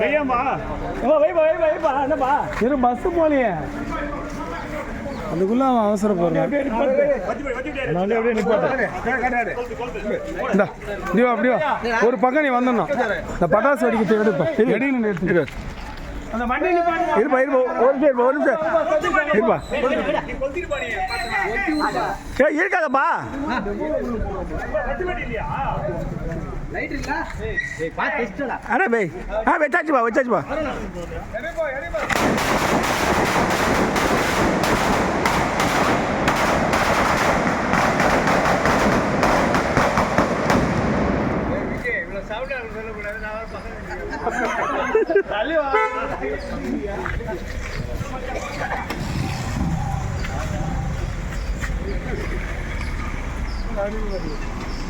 வையம்மா. வைப்பா வைப்பா வைப்பா. என்னப்பா? இரு பஸ் போலியே. அதுக்குள்ள அவன் அவசரப்படுறான் அப்படியே நிப்பாட்டேன் இந்தா இப்படி வா அப்படி வா ஒரு பக்கம் நீ வந்துடணும். இந்த பட்டாசு வெடிக்கிட்டு எடுப்பா. வெடிக்கணும் எடுத்து அந்த வண்டி நிப்பாட்டு. இருப்பா இருப்பா ஒரு நிமிஷம் ஒரு நிமிஷம் இருப்பா. ஏ இருக்காதப்பா. அண்ணா பை ஆ வச்சாச்சுப்பா வச்சாச்சுப்பா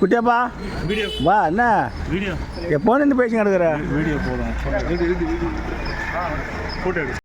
குட்டியாப்பா வீடியோ. வா என்ன? வீடியோ. எப்போ நின்று பேசி கிடக்குற? வீடியோ போதும். போட்டோ எடு.